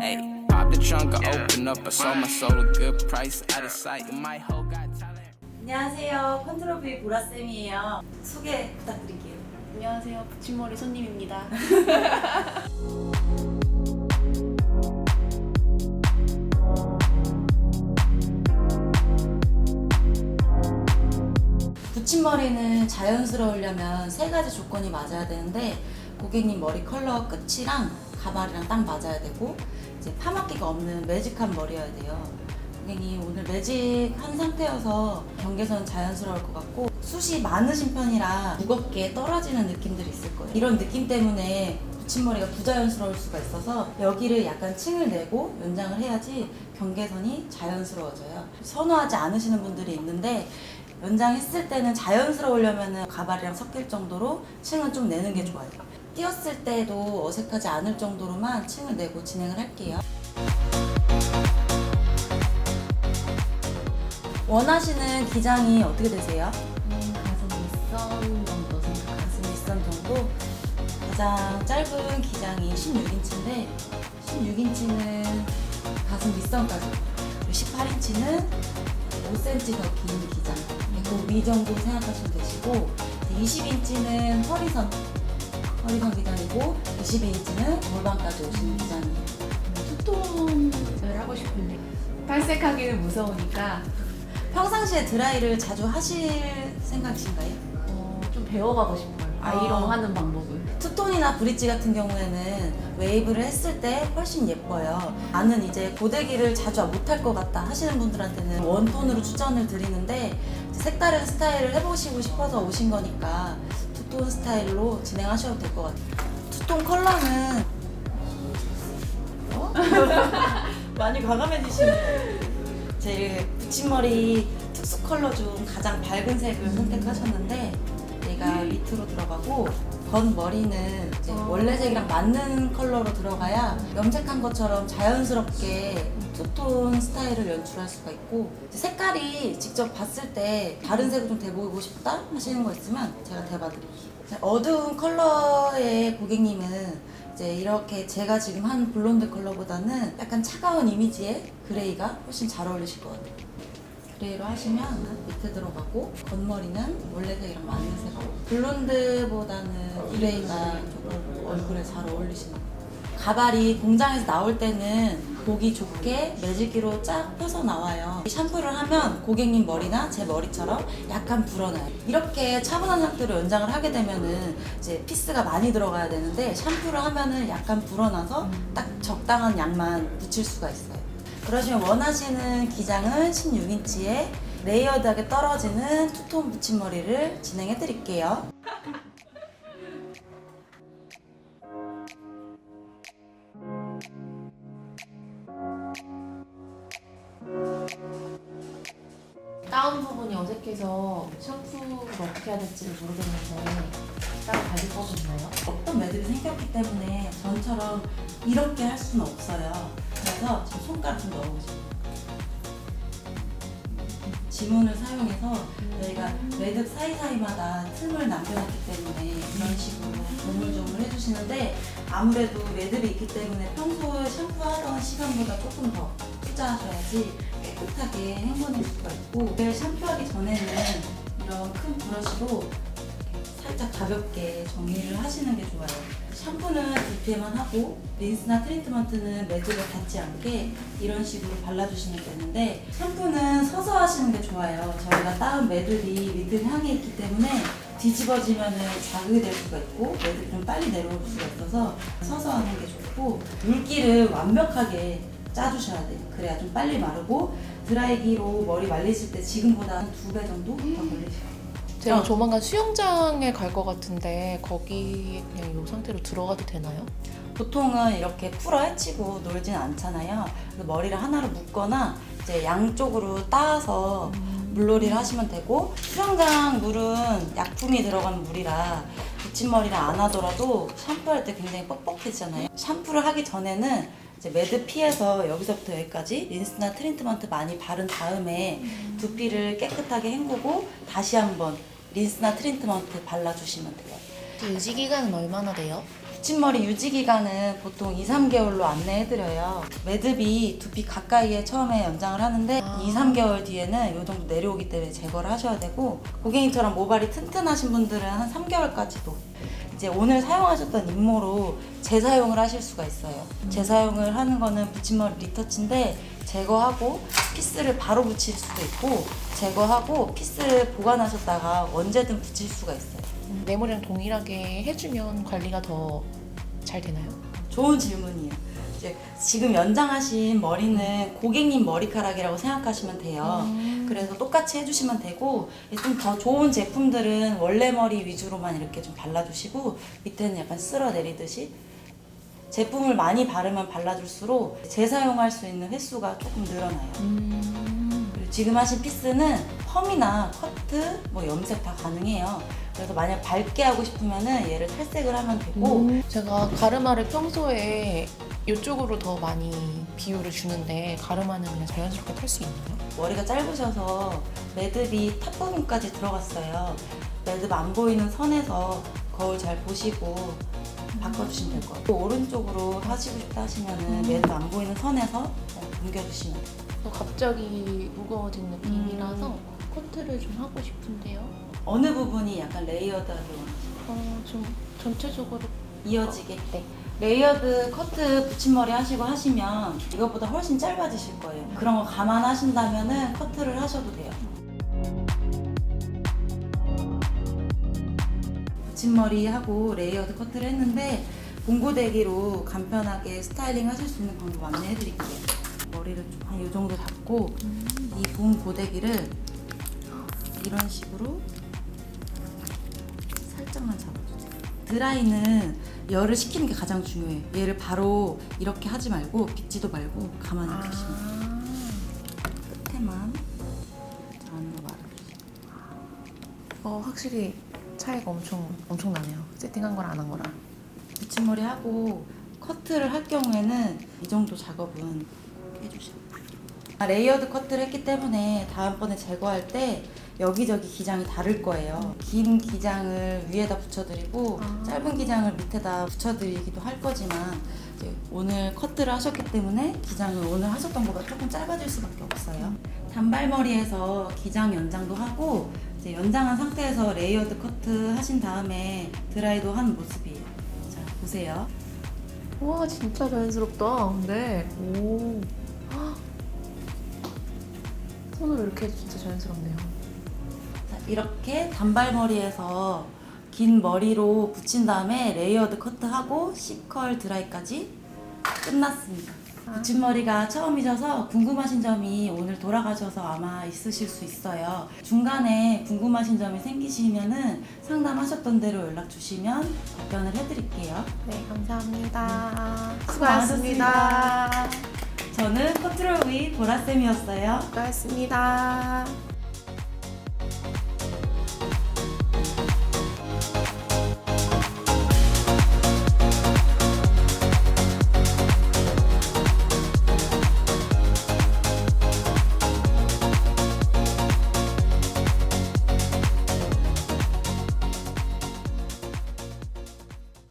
Hey, pop the trunk, I open up, I sold my soul a good price, out of sight, and my hoe got talent. 안녕하세요. 컨트롤 V 보라쌤이에요. 소개 부탁드릴게요. 안녕하세요. 붙임머리 손님입니다. 붙임머리는 자연스러우려면 세 가지 조건이 맞아야 되는데 고객님 머리 컬러 끝이랑 가발이랑 딱 맞아야 되고 이제 파마기가 없는 매직한 머리여야 돼요. 고객님 오늘 매직한 상태여서 경계선 자연스러울 것 같고 숱이 많으신 편이라 무겁게 떨어지는 느낌들이 있을 거예요. 이런 느낌 때문에 붙임머리가 부자연스러울 수가 있어서 여기를 약간 층을 내고 연장을 해야지 경계선이 자연스러워져요. 선호하지 않으시는 분들이 있는데 연장했을 때는 자연스러우려면 가발이랑 섞일 정도로 층을 좀 내는 게 좋아요. 띄었을 때도 어색하지 않을 정도로만 층을 내고 진행을 할게요. 원하시는 기장이 어떻게 되세요? 가슴 윗선 정도 생각. 가슴 윗선 정도 가장 짧은 기장이 16인치인데 16인치는 가슴 윗선까지 18인치는 5cm 더 긴 기장 그위 정도 생각하시면 되시고 20인치는 허리선 허리선 기장이고 22인치는 골반까지 오시는 기장이에요 투톤을 하고 싶은데 탈색하기는 무서우니까 평상시에 드라이를 자주 하실 생각이신가요? 어, 좀 배워가고 싶어요. 아. 아이롱 하는 방법을. 투톤이나 브릿지 같은 경우에는 웨이브를 했을 때 훨씬 예뻐요. 나는 이제 고데기를 자주 못할 것 같다 하시는 분들한테는 원톤으로 추천을 드리는데 색다른 스타일을 해보시고 싶어서 오신 거니까 투 톤 스타일로 진행하셔도 될 것 같아요. 투톤 컬러는 어? 많이 과감해지시네요. 제 붙임머리 특수 컬러 중 가장 밝은 색을 선택하셨는데 얘가 밑으로 들어가고 건 머리는 이제 원래 색이랑 맞는 컬러로 들어가야 염색한 것처럼 자연스럽게 투톤 스타일을 연출할 수가 있고 색깔이 직접 봤을 때 다른 색을 좀 대보이고 싶다 하시는 거 있으면 제가 대봐드릴게요. 어두운 컬러의 고객님은 이제 이렇게 제가 지금 한 블론드 컬러보다는 약간 차가운 이미지의 그레이가 훨씬 잘 어울리실 것 같아요. 그레이로 하시면 밑에 들어가고 겉머리는 원래 색이랑 맞는 색으로 블론드보다는 그레이가 조금 얼굴에 잘 어울리시는 것 같아요. 가발이 공장에서 나올 때는 보기 좋게 매직기로 쫙 펴서 나와요. 샴푸를 하면 고객님 머리나 제 머리처럼 약간 불어나요. 이렇게 차분한 상태로 연장을 하게 되면은 이제 피스가 많이 들어가야 되는데 샴푸를 하면은 약간 불어나서 딱 적당한 양만 붙일 수가 있어요. 그러시면 원하시는 기장은 16인치에 레이어드하게 떨어지는 투톤 붙임머리를 진행해 드릴게요. 다운 부분이 어색해서 샴푸를 어떻게 해야 될지를 모르겠는데 따로 관리법이 있나요? 어떤 매듭이 생겼기 때문에 전처럼 이렇게 할 수는 없어요. 그래서 저 손가락 좀 넣어보세요. 지문을 사용해서 저희가 매듭 사이사이마다 틈을 남겨놨기 때문에 이런 식으로 조물조물 해주시는데 아무래도 매듭이 있기 때문에 평소에 샴푸하던 시간보다 조금 더 투자하셔야지 깨끗하게 헹궈낼 수가 있고 늘 샴푸하기 전에는 이런 큰 브러쉬로 살짝 가볍게 정리를 하시는 게 좋아요. 샴푸는 두피에만 하고 린스나 트리트먼트는 매듭에 닿지 않게 이런 식으로 발라주시면 되는데 샴푸는 서서 하시는 게 좋아요. 저희가 따은 매듭이 밑을 향해 있기 때문에 뒤집어지면 자극이 될 수가 있고 매듭이 좀 빨리 내려올 수가 있어서 서서 하는 게 좋고 물기를 완벽하게 짜주셔야 돼요. 그래야 좀 빨리 마르고 드라이기로 머리 말리실 때 지금보다 한두배 정도 더 걸리셔요. 제가 어. 조만간 수영장에 갈 것 같은데 거기 그냥 이 상태로 들어가도 되나요? 보통은 이렇게 풀어 헤치고 놀진 않잖아요. 그래서 머리를 하나로 묶거나 이제 양쪽으로 따서 물놀이를 하시면 되고 수영장 물은 약품이 들어간 물이라 붙임머리를 안 하더라도 샴푸할 때 굉장히 뻑뻑해지잖아요. 샴푸를 하기 전에는 이제 매듭 피해서 여기서부터 여기까지 린스나 트리트먼트 많이 바른 다음에 두피를 깨끗하게 헹구고 다시 한번 린스나 트리트먼트 발라주시면 돼요. 유지 기간은 얼마나 돼요? 붙임머리 유지 기간은 보통 2, 3개월로 안내해드려요. 매듭이 두피 가까이에 처음에 연장을 하는데 아. 2, 3개월 뒤에는 이 정도 내려오기 때문에 제거를 하셔야 되고 고객님처럼 모발이 튼튼하신 분들은 한 3개월까지도 이제 오늘 사용하셨던 임모로 재사용을 하실 수가 있어요. 재사용을 하는 거는 붙임머리 리터치인데 제거하고 피스를 바로 붙일 수도 있고 제거하고 피스를 보관하셨다가 언제든 붙일 수가 있어요. 내 머리랑 동일하게 해주면 관리가 더 잘 되나요? 좋은 질문이에요. 이제 지금 연장하신 머리는 고객님 머리카락이라고 생각하시면 돼요. 그래서 똑같이 해주시면 되고 좀 더 좋은 제품들은 원래 머리 위주로만 이렇게 좀 발라주시고 밑에는 약간 쓸어 내리듯이 제품을 많이 바르면 발라줄수록 재사용할 수 있는 횟수가 조금 늘어나요. 그리고 지금 하신 피스는 펌이나 커트, 뭐 염색 다 가능해요. 그래서 만약 밝게 하고 싶으면은 얘를 탈색을 하면 되고 제가 가르마를 평소에 이쪽으로 더 많이 비율을 주는데 가르마는 그냥 자연스럽게 탈 수 있나요? 머리가 짧으셔서 매듭이 탑 부분까지 들어갔어요. 매듭 안 보이는 선에서 거울 잘 보시고 바꿔주시면 될 것 같아요. 오른쪽으로 하시고 싶다 하시면은 매듭 안 보이는 선에서 옮겨주시면 돼요. 또 갑자기 무거워진 느낌이라서 커트를 좀 하고 싶은데요. 어느 부분이 약간 레이어드하게 어, 좀 전체적으로 이어지게 네. 레이어드 커트 붙임머리 하시고 하시면 이것보다 훨씬 짧아지실 거예요. 그런 거 감안하신다면은 커트를 하셔도 돼요. 붙임머리 하고 레이어드 커트를 했는데 봉고데기로 간편하게 스타일링 하실 수 있는 방법 안내해 드릴게요. 머리를 좀한이 정도 잡고 이 봉고데기를 이런 식으로 살짝만 잡아주세요. 드라이는 열을 식히는 게 가장 중요해요. 얘를 바로 이렇게 하지 말고 빗지도 말고 가만히 아. 두시면 돼요. 끝에만 안으로 말아주세요. 어, 확실히 차이가 엄청 엄청 나네요. 세팅한 거랑 안 한 거랑. 붙임머리 하고 커트를 할 경우에는 이 정도 작업은 돼요. 아, 레이어드 커트를 했기 때문에 다음번에 제거할 때 여기저기 기장이 다를 거예요. 긴 기장을 위에다 붙여드리고 아. 짧은 기장을 밑에다 붙여드리기도 할 거지만 오늘 커트를 하셨기 때문에 기장을 오늘 하셨던 것보다 조금 짧아질 수밖에 없어요. 단발머리에서 기장 연장도 하고 이제 연장한 상태에서 레이어드 커트 하신 다음에 드라이도 한 모습이에요. 자 보세요. 와 진짜 자연스럽다. 네. 오. 헉. 손으로 이렇게 해도 진짜 자연스럽네요. 자, 이렇게 단발머리에서 긴 머리로 붙인 다음에 레이어드 커트하고 C컬 드라이까지 끝났습니다. 붙임머리가 처음이셔서 궁금하신 점이 오늘 돌아가셔서 아마 있으실 수 있어요. 중간에 궁금하신 점이 생기시면은 상담하셨던 대로 연락 주시면 답변을 해드릴게요. 네 감사합니다. 수고하셨습니다. 저는 컨트롤 V 보라쌤이었어요. 수고하셨습니다.